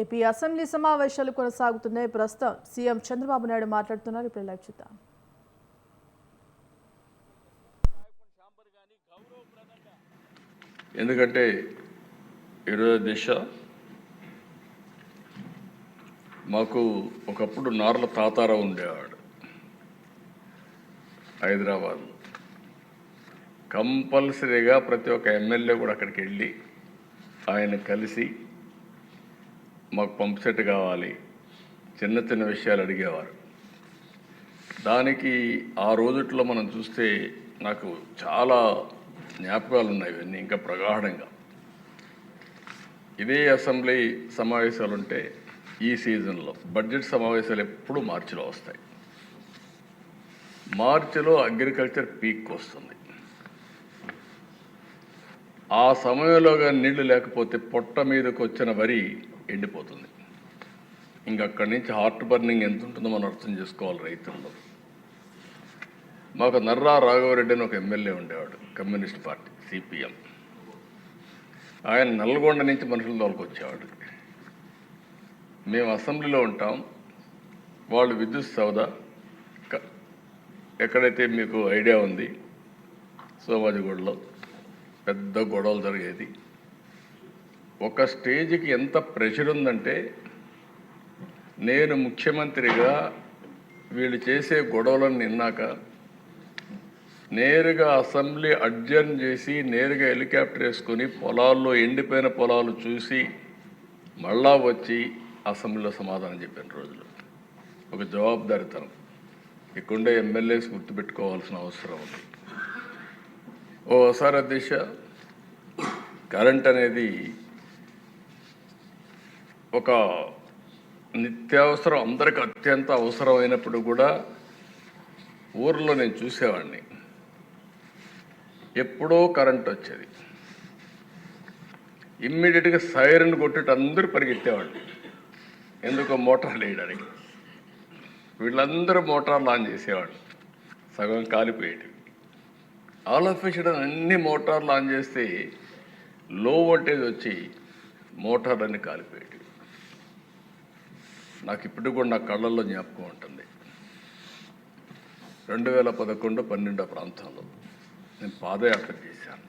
AP assembly సమావేశాలు కొనసాగుతున్నాయి. ప్రస్తుతం సీఎం చంద్రబాబు నాయుడు మాట్లాడుతున్నారు. ఇప్పుడు లైవ్ చూద్దాం. ఎందుకంటే ఈరోజు దిశ మాకు ఒకప్పుడు నార్ల తాతారావు ఉండేవాడు హైదరాబాద్. కంపల్సరీగా ప్రతి ఒక్క ఎమ్మెల్యే కూడా అక్కడికి వెళ్ళి ఆయన కలిసి మాకు పంప్ సెట్ కావాలి. చిన్న చిన్న విషయాలు అడిగేవారు. దానికి ఆ రోజుట్లో మనం చూస్తే నాకు చాలా జ్ఞాపకాలు ఉన్నాయి ఇవన్నీ ఇంకా ప్రగాఢంగా. ఇదే అసెంబ్లీ సమావేశాలు ఉంటే ఈ సీజన్లో బడ్జెట్ సమావేశాలు ఎప్పుడు మార్చిలో వస్తాయి. మార్చిలో అగ్రికల్చర్ పీక్ వస్తుంది. ఆ సమయంలో కానీ నీళ్ళు లేకపోతే పొట్ట మీదకి వచ్చిన వరి ఎండిపోతుంది. ఇంక అక్కడి నుంచి హార్ట్ బర్నింగ్ ఎంత ఉంటుందో మనం అర్థం చేసుకోవాలి రైతుల్లో. మాకు నర్రా రాఘవరెడ్డి అని ఒక ఎమ్మెల్యే ఉండేవాడు కమ్యూనిస్ట్ పార్టీ సిపిఎం ఆయన నల్గొండ నుంచి మనుషులు తోలుకొచ్చేవాడు మేము అసెంబ్లీలో ఉంటాం వాళ్ళు విద్యుత్ సౌద ఎక్కడైతే మీకు ఐడియా ఉంది సోమాజిగూడలో పెద్ద గొడవలు జరిగేది. ఒక స్టేజ్కి ఎంత ప్రెషర్ ఉందంటే నేను ముఖ్యమంత్రిగా వీళ్ళు చేసే గొడవలను నిన్నాక నేరుగా అసెంబ్లీ అడ్జర్న్ చేసి నేరుగా హెలికాప్టర్ వేసుకొని పొలాల్లో ఎండిపోయిన పొలాలు చూసి మళ్ళా వచ్చి అసెంబ్లీలో సమాధానం చెప్పిన రోజులు. ఒక జవాబుదారితనం. ఇక్కడుండే ఎమ్మెల్యేస్ గుర్తుపెట్టుకోవాల్సిన అవసరం ఉంది. ఓసారి దిశ కరెంట్ అనేది ఒక నిత్యావసరం అందరికి అత్యంత అవసరమైనప్పుడు కూడా ఊర్లో నేను చూసేవాడిని. ఎప్పుడో కరెంట్ వచ్చేది. ఇమ్మీడియట్గా సైరన్ కొట్టేట అందరూ పరిగెత్తేవాళ్ళు ఎందుకో మోటార్లు వేయడానికి వీళ్ళందరూ మోటార్లు ఆన్ చేసేవాళ్ళు సగం కాలిపోయేటివి. ఆల్ ఆఫ్ సడన్ అన్ని మోటార్లు ఆన్ చేస్తే లో వోల్టేజ్ వచ్చి మోటార్లన్నీ కాలిపోయేటివి. నాకు ఇప్పుడు కూడా నా కళ్ళల్లో జ్ఞాపకం ఉంటుంది. రెండు వేల పదకొండు పన్నెండో ప్రాంతంలో నేను పాదయాత్ర చేశాను.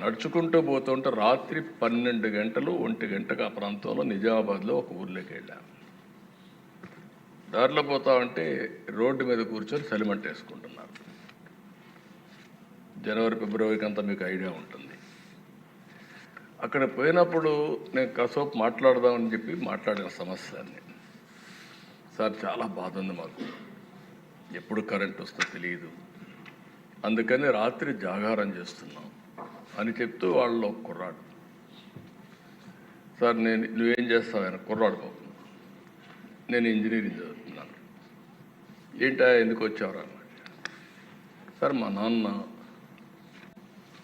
నడుచుకుంటూ పోతుంటే రాత్రి పన్నెండు గంటలు ఒంటి గంటకు ఆ ప్రాంతంలో నిజామాబాద్లో ఒక ఊర్లోకి వెళ్ళాను. దారిలో పోతా ఉంటే రోడ్డు మీద కూర్చొని చలిమంట వేసుకుంటున్నారు. జనవరి ఫిబ్రవరికి అంతా మీకు ఐడియా ఉంటుంది. అక్కడ పోయినప్పుడు నేను కాసేపు మాట్లాడదామని చెప్పి మాట్లాడిన సమస్యని సార్ చాలా బాధ ఉంది మాకు. ఎప్పుడు కరెంట్ వస్తుందో తెలియదు అందుకని రాత్రి జాగారం చేస్తున్నాం అని చెప్తూ వాళ్ళు ఒక కుర్రాడు. సార్ నేను నువ్వేం చేస్తావు కుర్రాడు బాబు నేను ఇంజనీరింగ్ చదువుతున్నాను. ఏంటా ఎందుకు వచ్చావరా? సార్ మా నాన్న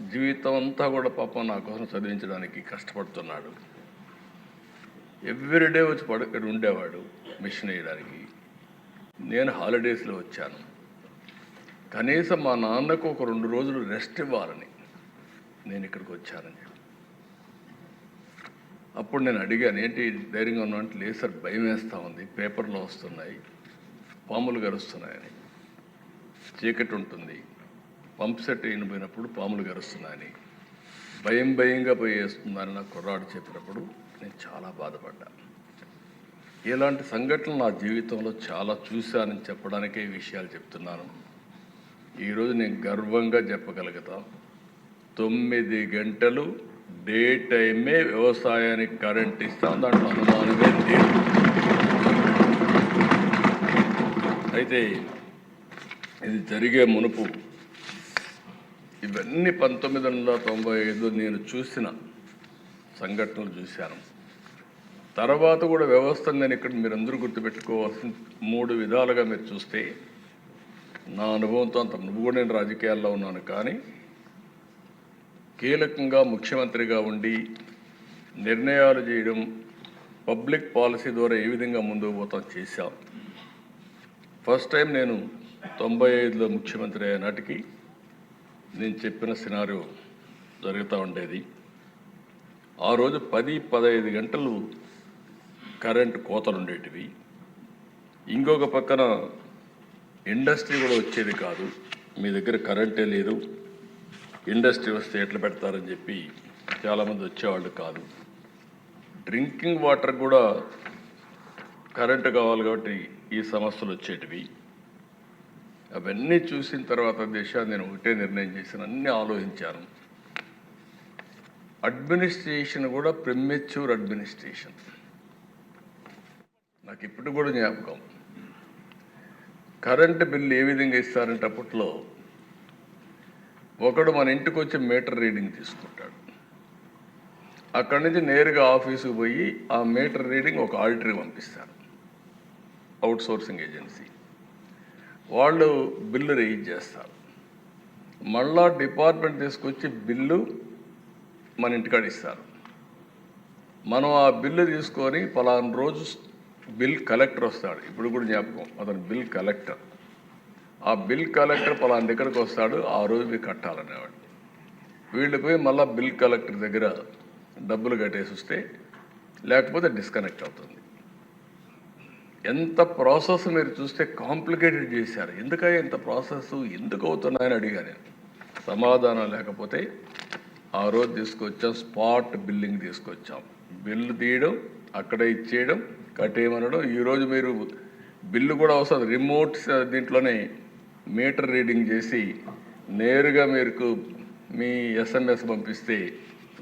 జీవితం అంతా కూడా పాపం నా కోసం చదివించడానికి కష్టపడుతున్నాడు. ఎవ్రీడే వచ్చి పడు ఇక్కడ ఉండేవాడు మిషన్ వేయడానికి. నేను హాలిడేస్లో వచ్చాను. కనీసం మా నాన్నకు ఒక రెండు రోజులు రెస్ట్ ఇవ్వాలని నేను ఇక్కడికి వచ్చానని చెప్పి. అప్పుడు నేను అడిగాను ఏంటి ధైర్యంగా ఉన్నా అంటే లేదు సార్ భయం వేస్తూ ఉంది. పేపర్లో వస్తున్నాయి. పాములు గరుస్తున్నాయని చీకటి ఉంటుంది. పంప్ సెట్ అయినపోయినప్పుడు పాములు గరుస్తున్నాయని భయం భయంగా పోయి వేస్తుందని నా కుర్రాడు చెప్పినప్పుడు నేను చాలా బాధపడ్డా. ఇలాంటి సంఘటనలు నా జీవితంలో చాలా చూశానని చెప్పడానికే ఈ విషయాలు చెప్తున్నాను. ఈరోజు నేను గర్వంగా చెప్పగలుగుతాం. తొమ్మిది గంటలు డే టైమే వ్యవసాయానికి కరెంట్ ఇస్తాం దాంట్లో అనుమానమే లేదు. అయితే ఇది జరిగే మునుపు ఇవన్నీ పంతొమ్మిది వందల తొంభై ఐదు నేను చూసిన సంఘటనలు చూశాను. తర్వాత కూడా వ్యవస్థ నేను ఇక్కడ మీరందరూ గుర్తుపెట్టుకోవాల్సిన మూడు విధాలుగా మీరు చూస్తే నా అనుభవంతో అంత నువ్వు కూడా నేను రాజకీయాల్లో ఉన్నాను కానీ కీలకంగా ముఖ్యమంత్రిగా ఉండి నిర్ణయాలు చేయడం పబ్లిక్ పాలసీ ద్వారా ఏ విధంగా ముందుకు పోతాం చేశాం. ఫస్ట్ టైం నేను తొంభై ఐదులో ముఖ్యమంత్రి అయ్యే నాటికి నేను చెప్పిన సినారో జరుగుతూ ఉండేది. ఆ రోజు పది పదహైదు గంటలు కరెంటు కోతలు ఉండేటివి ఇంకొక పక్కన ఇండస్ట్రీ కూడా వచ్చేది కాదు. మీ దగ్గర కరెంటే లేదు. ఇండస్ట్రీ వస్తే ఎట్లా పెడతారని చెప్పి చాలామంది వచ్చేవాళ్ళు కాదు. డ్రింకింగ్ వాటర్ కూడా కరెంటు కావాలి కాబట్టి ఈ సమస్యలు వచ్చేటివి. అవన్నీ చూసిన తర్వాత దిశ నేను ఒకటే నిర్ణయం చేశాను అన్నీ ఆలోచించాను. అడ్మినిస్ట్రేషన్ కూడా ప్రిమెచ్యూర్ అడ్మినిస్ట్రేషన్ నాకు ఇప్పుడు కూడా జ్ఞాపకం. కరెంటు బిల్లు ఏ విధంగా ఇస్తారంటే అప్పట్లో ఒకడు మన ఇంటికి వచ్చి మీటర్ రీడింగ్ తీసుకుంటాడు. అక్కడి నుంచి నేరుగా ఆఫీసుకు పోయి ఆ మీటర్ రీడింగ్ ఒక ఆడిటర్కి పంపిస్తారు. అవుట్ సోర్సింగ్ ఏజెన్సీ వాళ్ళు బిల్లు రేజ్ చేస్తారు. మళ్ళా డిపార్ట్మెంట్ తీసుకొచ్చి బిల్లు మన ఇంటికాడ ఇస్తారు. మనం ఆ బిల్లు తీసుకొని పలానా రోజు బిల్ కలెక్టర్ వస్తాడు. ఇప్పుడు కూడా జ్ఞాపకం అతను బిల్ కలెక్టర్. ఆ బిల్ కలెక్టర్ పలానా దగ్గరకు వస్తాడు ఆ రోజు మీరు కట్టాలనేవాడు. వీళ్ళు పోయి మళ్ళీ బిల్ కలెక్టర్ దగ్గర డబ్బులు కట్టేసి వస్తే లేకపోతే డిస్కనెక్ట్ అవుతుంది. ఎంత ప్రాసెస్ మీరు చూస్తే కాంప్లికేటెడ్ చేశారు. ఎందుకయ్యా ఇంత ప్రాసెస్? ఎందుకు అవుతున్నాయని అడిగా నేను. సమాధానం లేకపోతే ఆ రోజు తీసుకొచ్చాం స్పాట్ బిల్లింగ్ తీసుకొచ్చాం. బిల్లు తీయడం అక్కడే ఇచ్చేయడం కట్టేయమనడం. ఈరోజు మీరు బిల్లు కూడా అవసరం. రిమోట్ దీంట్లోనే మీటర్ రీడింగ్ చేసి నేరుగా మీకు మీ ఎస్ఎంఎస్ పంపిస్తే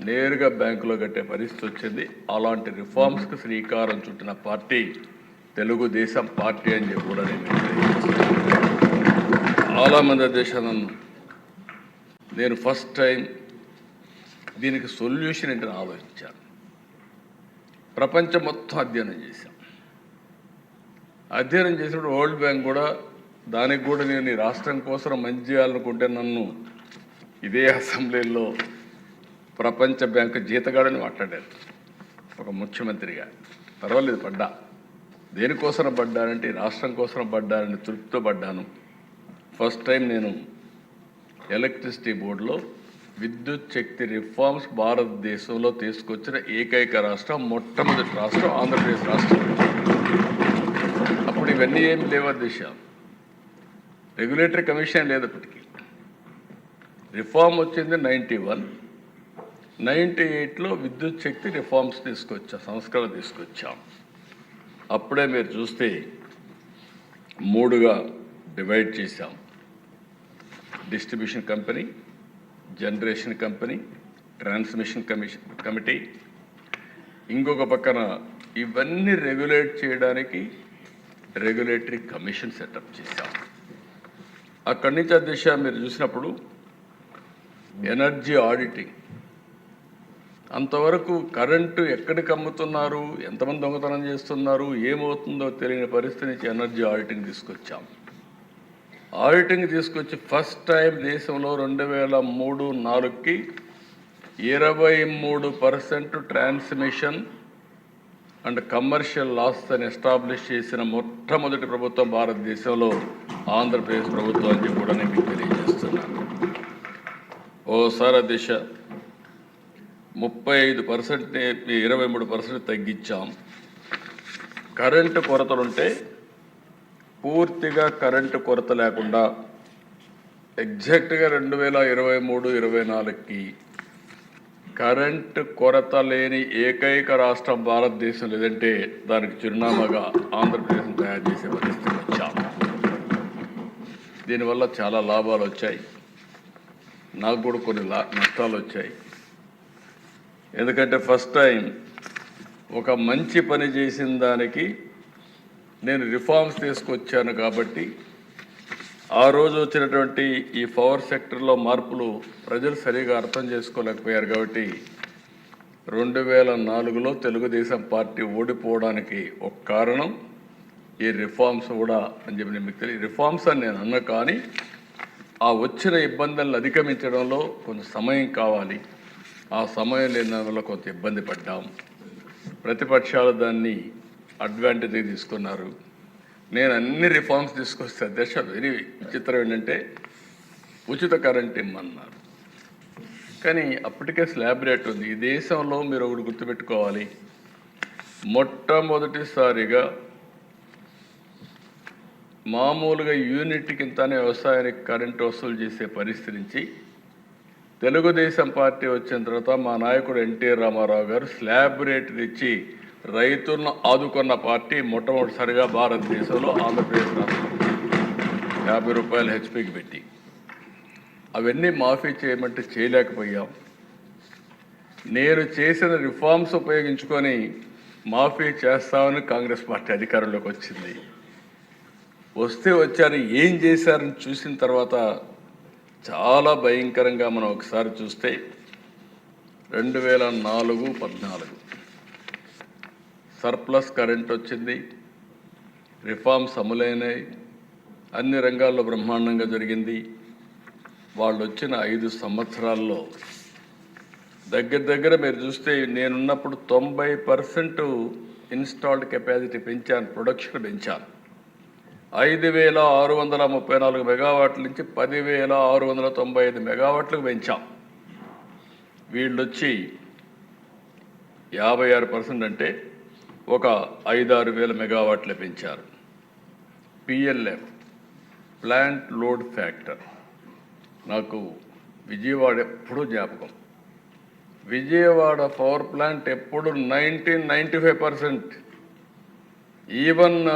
నేరుగా బ్యాంకులో కట్టే పరిస్థితి వచ్చింది. అలాంటి రిఫార్మ్స్కి శ్రీకారం చుట్టిన పార్టీ తెలుగుదేశం పార్టీ అని చెప్పి కూడా నేను తెలియజేస్తున్నాను. చాలామంది దేశాలను నేను ఫస్ట్ టైం దీనికి సొల్యూషన్ ఏంటని ఆలోచించాను. ప్రపంచం మొత్తం అధ్యయనం చేశాం. అధ్యయనం చేసినప్పుడు వరల్డ్ బ్యాంక్ కూడా దానికి కూడా నేను ఈ రాష్ట్రం కోసం మంచి చేయాలనుకుంటే నన్ను ఇదే అసెంబ్లీలో ప్రపంచ బ్యాంకు జీతగాడని మాట్లాడారు. ఒక ముఖ్యమంత్రిగా. పర్వాలేదు పడ్డా. దేనికోసం పడ్డానంటే రాష్ట్రం కోసం పడ్డానని తృప్తితో పడ్డాను ఫస్ట్ టైం నేను ఎలక్ట్రిసిటీ బోర్డులో విద్యుత్ శక్తి రిఫార్మ్స్ భారతదేశంలో తీసుకొచ్చిన ఏకైక రాష్ట్రం మొట్టమొదటి రాష్ట్రం ఆంధ్రప్రదేశ్ రాష్ట్రం. అప్పుడు ఇవన్నీ ఏం లేవా దిశ. రెగ్యులేటరీ కమిషన్ లేదు అప్పటికి. రిఫార్మ్ వచ్చింది నైంటీ వన్. నైంటీ ఎయిట్లో విద్యుత్ శక్తి రిఫార్మ్స్ తీసుకొచ్చా సంస్కరణ తీసుకొచ్చాం. అప్పుడే మీరు చూస్తే మూడుగా డివైడ్ చేశాం. Distribution company generation company transmission commission committee. ఇంకొక పక్కన ఇవన్నీ రెగ్యులేట్ చేయడానికి రెగ్యులేటరీ కమిషన్ సెటప్ చేశాం. అక్కడి నుంచి ఆ దిశ మీరు చూసినప్పుడు ఎనర్జీ ఆడిటింగ్. అంతవరకు కరెంటు ఎక్కడికి అమ్ముతున్నారు? ఎంతమంది దొంగతనం చేస్తున్నారు? ఏమవుతుందో తెలియని పరిస్థితి నుంచి ఎనర్జీ ఆడిటింగ్ తీసుకొచ్చాం. ఆడిటింగ్ తీసుకొచ్చి ఫస్ట్ టైం దేశంలో రెండు వేల మూడు నాలుగుకి ఇరవై మూడు percent transmission and commercial loss అని ఎస్టాబ్లిష్ చేసిన మొట్టమొదటి ప్రభుత్వం భారతదేశంలో ఆంధ్రప్రదేశ్ ప్రభుత్వం అని చెప్పి కూడా నేను మీకు తెలియజేస్తున్నాను. ఓసారి దిశ. ముప్పై ఐదు పర్సెంట్ ఇరవై మూడు పర్సెంట్ తగ్గించాం. కరెంటు కొరతలుంటే పూర్తిగా కరెంటు కొరత లేకుండా ఎగ్జాక్ట్గా రెండు వేల ఇరవై మూడు ఇరవై నాలుగుకి కరెంటు కొరత లేని ఏకైక రాష్ట్రం భారతదేశం లేదంటే దానికి చిరునామాగా ఆంధ్రప్రదేశ్ తయారు చేసే పరిస్థితికి వచ్చాము దీనివల్ల చాలా లాభాలు వచ్చాయి నాకు కూడా కొన్ని లా నష్టాలు వచ్చాయి ఎందుకంటే ఫస్ట్ టైం ఒక మంచి పని చేసిన దానికి నేను రిఫార్మ్స్ తీసుకొచ్చాను కాబట్టి ఆ రోజు వచ్చినటువంటి ఈ పవర్ సెక్టర్లో మార్పులు ప్రజలు సరిగా అర్థం చేసుకోలేకపోయారు కాబట్టి రెండు వేల నాలుగులో తెలుగుదేశం పార్టీ ఓడిపోవడానికి ఒక కారణం ఈ రిఫార్మ్స్ కూడా అని చెప్పి నేను మీకు తెలియదు. రిఫార్మ్స్ అని నేను అన్న కానీ ఆ వచ్చిన ఇబ్బందులను అధిగమించడంలో కొంత సమయం కావాలి. ఆ సమయం లేనందులో కొంత ఇబ్బంది పడ్డాం. ప్రతిపక్షాలు దాన్ని అడ్వాంటేజ్ తీసుకున్నారు. నేను అన్ని రిఫార్మ్స్ తీసుకొస్తే అధ్యక్ష వెరీ విచిత్రం ఏంటంటే ఉచిత కరెంట్ ఇమ్మన్నారు. కానీ అప్పటికే స్లాబ్ రేట్ ఉంది. ఈ దేశంలో మీరు ఒకటి గుర్తుపెట్టుకోవాలి. మొట్టమొదటిసారిగా మామూలుగా యూనిట్ కిందనే వ్యవసాయానికి కరెంటు వసూలు చేసే పరిస్థితి నుంచి తెలుగుదేశం పార్టీ వచ్చిన తర్వాత మా నాయకుడు ఎన్టీ రామారావు గారు స్లాబ్ రేట్లు ఇచ్చి రైతులను ఆదుకున్న పార్టీ మొట్టమొదటిసారిగా భారతదేశంలో ఆంధ్రప్రదేశ్ రాష్ట్రం. యాభై రూపాయలు హెచ్పికి పెట్టి. అవన్నీ మాఫీ చేయమంటే చేయలేకపోయాం. నేను చేసిన రిఫార్మ్స్ ఉపయోగించుకొని మాఫీ చేస్తామని కాంగ్రెస్ పార్టీ అధికారంలోకి వచ్చింది. వస్తే వచ్చారు ఏం చేశారని చూసిన తర్వాత చాలా భయంకరంగా మనం ఒకసారి చూస్తే రెండు వేల నాలుగు పద్నాలుగు. సర్ప్లస్ కరెంట్ వచ్చింది రిఫార్మ్స్ అమలైనాయి అన్ని రంగాల్లో బ్రహ్మాండంగా జరిగింది. వాళ్ళు వచ్చిన ఐదు సంవత్సరాల్లో దగ్గర దగ్గర మీరు చూస్తే నేనున్నప్పుడు తొంభై పర్సెంట్ ఇన్స్టాల్డ్ కెపాసిటీ పెంచాను ప్రొడక్షన్ పెంచాను. ఐదు వేల ఆరు వందల ముప్పై నాలుగు మెగావాట్ల నుంచి పదివేల ఆరు వందల తొంభై ఐదు మెగావాట్లకు పెంచాం. వీళ్ళు వచ్చి యాభై ఆరు పర్సెంట్ అంటే ఒక ఐదారు వేల మెగావాట్లే పెంచారు. PLF plant load factor. నాకు విజయవాడ ఎప్పుడూ జ్ఞాపకం. విజయవాడ పవర్ ప్లాంట్ ఎప్పుడు nineteen ninety five percent. Even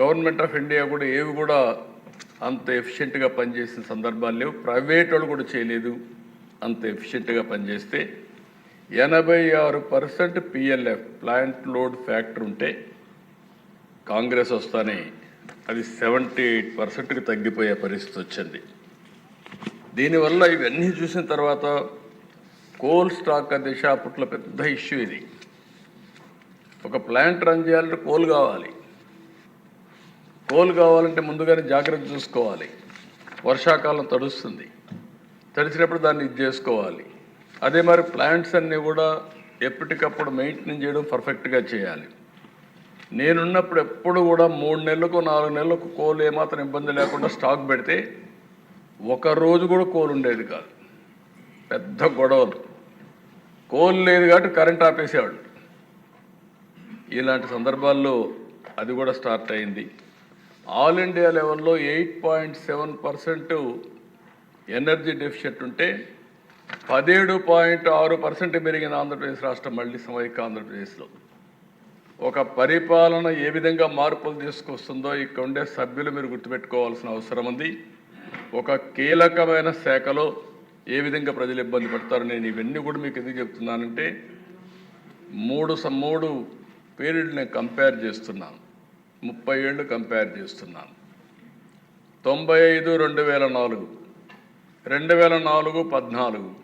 government of India కూడా ఏవి కూడా అంత ఎఫిషియెంట్గా పనిచేసిన సందర్భాలు లేవు. ప్రైవేట్ వాళ్ళు కూడా చేయలేదు అంత ఎఫిషియెంట్గా పనిచేస్తే. ఎనభై ఆరు percent PLF plant load factor ఉంటే కాంగ్రెస్ వస్తానే. అది సెవెంటీ ఎయిట్ పర్సెంట్కి తగ్గిపోయే పరిస్థితి వచ్చింది. దీనివల్ల ఇవన్నీ చూసిన తర్వాత కోల్ స్టాక్ దిశ అప్పట్లో పెద్ద ఇష్యూ ఇది. ఒక ప్లాంట్ రన్ చేయాలంటే కోల్ కావాలి. కోల్ కావాలంటే ముందుగానే జాగ్రత్త చూసుకోవాలి. వర్షాకాలం తడుస్తుంది. తడిచినప్పుడు దాన్ని ఇది చేసుకోవాలి. అదే మరి ప్లాంట్స్ అన్నీ కూడా ఎప్పటికప్పుడు మెయింటెనెన్స్ చేయడం పర్ఫెక్ట్గా చేయాలి. నేనున్నప్పుడు ఎప్పుడు కూడా మూడు నెలలకు నాలుగు నెలలకు కోల్ ఏమాత్రం ఇబ్బంది లేకుండా స్టాక్ పెడితే ఒక రోజు కూడా కోల్ ఉండేది కాదు. పెద్ద గొడవలు. కోల్ లేదు కాబట్టి కరెంట్ ఆపేసేవాళ్ళు. ఇలాంటి సందర్భాల్లో అది కూడా స్టార్ట్ అయింది. ఆల్ ఇండియా లెవెల్లో eight point seven percent energy deficit ఉంటే పదిహేడు పాయింట్ ఆరు పర్సెంట్ పెరిగిన ఆంధ్రప్రదేశ్ రాష్ట్రం మళ్ళీ సమైక్య ఆంధ్రప్రదేశ్లో. ఒక పరిపాలన ఏ విధంగా మార్పులు తీసుకొస్తుందో ఇక్కడ ఉండే సభ్యులు మీరు గుర్తుపెట్టుకోవాల్సిన అవసరం ఉంది. ఒక కీలకమైన శాఖలో ఏ విధంగా ప్రజలు ఇబ్బంది పడతారు నేను ఇవన్నీ కూడా మీకు ఎందుకు చెప్తున్నానంటే మూడు మూడు పీరియడ్ నేను కంపేర్ చేస్తున్నాను. ముప్పై ఏళ్ళు కంపేర్ చేస్తున్నాను. తొంభై ఐదు రెండు వేల నాలుగు. రెండు వేల నాలుగు పద్నాలుగు.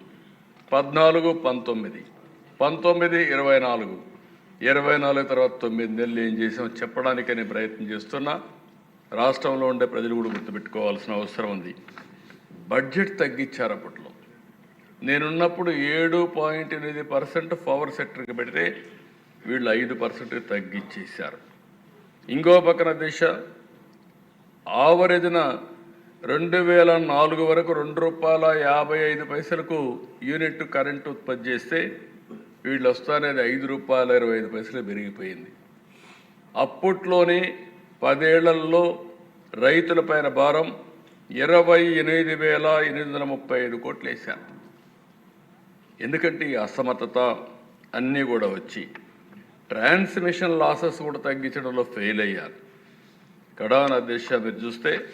పద్నాలుగు పంతొమ్మిది. పంతొమ్మిది ఇరవై నాలుగు. ఇరవై నాలుగు తర్వాత తొమ్మిది. నెలలు ఏం చేసాం చెప్పడానికి నేను ప్రయత్నం చేస్తున్నా. రాష్ట్రంలో ఉండే ప్రజలు కూడా గుర్తుపెట్టుకోవాల్సిన అవసరం ఉంది. బడ్జెట్ తగ్గించారు అప్పట్లో. నేనున్నప్పుడు ఏడు పాయింట్ ఎనిమిది పర్సెంట్ పవర్ సెక్టర్కి పెడితే వీళ్ళు ఐదు పర్సెంట్ తగ్గించేశారు. ఇంకో పక్కన దిశ. ఆవరేజ్న రెండు వేల నాలుగు వరకు రెండు రూపాయల యాభై ఐదు పైసలకు యూనిట్ కరెంట్ ఉత్పత్తి చేస్తే వీళ్ళు వస్తానేది ఐదు రూపాయల ఇరవై ఐదు పైసలు పెరిగిపోయింది. అప్పట్లోనే పదేళ్ళలో రైతుల పైన భారం ఇరవై ఎనిమిది వేల ఎనిమిది వందల ముప్పై ఐదు కోట్లు వేశారు. ఎందుకంటే ఈ అసమర్థత అన్నీ కూడా వచ్చి ట్రాన్స్మిషన్ లాసెస్ కూడా తగ్గించడంలో ఫెయిల్ అయ్యారు. కడాన దిశ మీరు చూస్తే